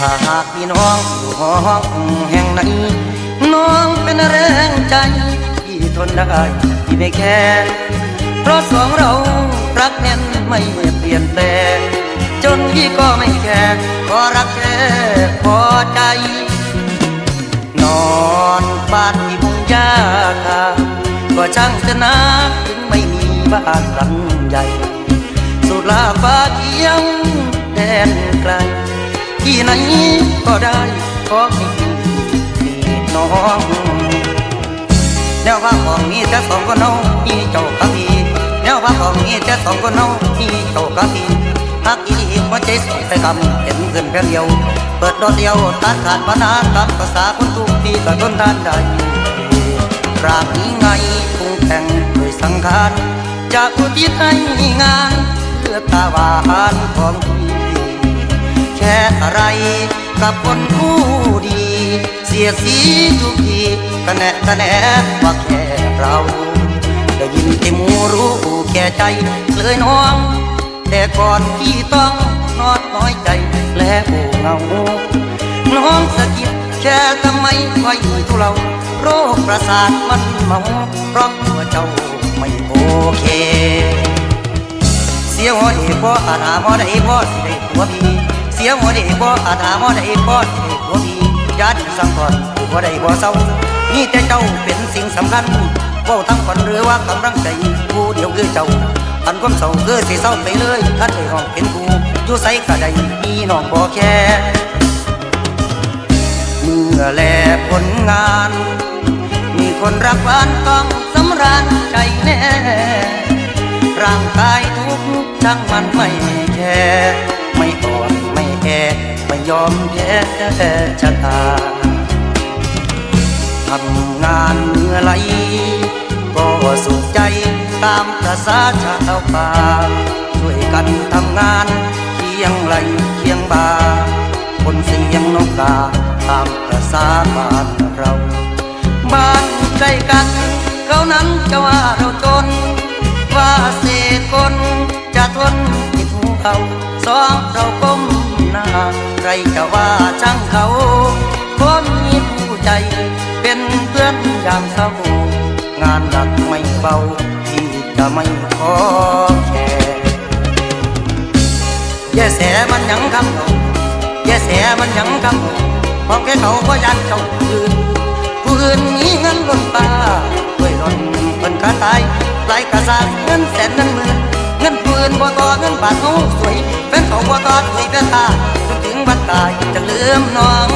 ถ้าหากพี่น้องอยู่ห้องแห่งไหนน้องเป็นแรงใจที่ทนได้ที่ไม่แค่เพราะสองเรารักแน่นไม่เปลี่ยนแปลงจนพี่ก็ไม่แค่ก็รักแค่พอใจ นอนบ้านที่มุงยาคาก็ช่างจะนะถึงไม่มีบ้านหลังใหญ่ สุดลาฟ้าเขียวแดนไกล ที่ไหนก็ได้ขอให้พี่มีน้องแนวว่าของมีแต่สองคนน้องมีเจ้ากับพี่แนวว่าของมีแต่สองคนน้องมีเจ้ากับพี่ฮักอีหัวใจสองใจกำเห็นเงินเพียงเดียว เปิดดอกเดียวตัดขาดมานานกับภาษาคนทุกทีก็ทนทานได้รากนี้ไงปรุงแต่งโดยสังขารจะอุทิศให้งานเพื่อตาหวานของพี่ ค่อะไร กับคนผู้ดี เสียสีทุกทีกะแนะกะแนว่าแค่เราได้ยินที่มูรู้แก่ใจเลยน้อง แต่ก่อนพี่ต้องนอดน้อยใจและโูเงาน้องสะกิดแค่ทำไมค่อยทุเรา โรคประสาทมันเมาเพราะตัวเจ้าไม่โอเค เสียหัวดีบ่อาจหาหมอได้บ่สิได้หัวพี่ เสียหัวดีบ่อาจหาหมอได้บ่สิได้หัวพี่ญาติสังกอนบ่ได้บ่เศร้านี่แต่เจ้าเป็นสิ่งสำคัญว้าทั้งคนหรือว่ากำลังใจผู้เดียวคือเจ้าอันความเศร้าคือสิเศร้าไปเลยคันได้ห้องเป็นกูอยู่ไสก็ไดมีน้องบ่แค่เมื่อแลผลงาน มีคนรักหวานต้องสำราญใจแน่ร่างกายทุกข์ช่างมันไม่แค ยอมแพ้ชะตาทำงานเมื่อไรก็สุขใจตามประสาชาวป่าช่วยกันทำงานเคียงไหลเคียงบ่าคนเสียงนกกาตามประสาบ้านเราบ้านใกล้กันเขานั้นจะว่าเราจน ว่าเศษคนจะทนผิดหูเขาสองเราก้มหน้า ใครจะว่าช่างเขา คนมีผู้ใจ เป็นเพื่อนยามเศร้างานหนักไม่เบาที่จะไม่ขอแค่แย่แสมันยังคำเขาแย่แสมันยังคำเขามองแค่เขาก็ยันเจ้าคืนผู้อื่นมีเงินล้นตาด้วยล้นเพิ่นขาตายหลายกระสาเงินแสนเงินหมื่นเงินปืนบ่ต่อเงินบาทเขาสวยแฟนเขาบ่ต่อสวยแฟนตา ตายจะลืมน้อง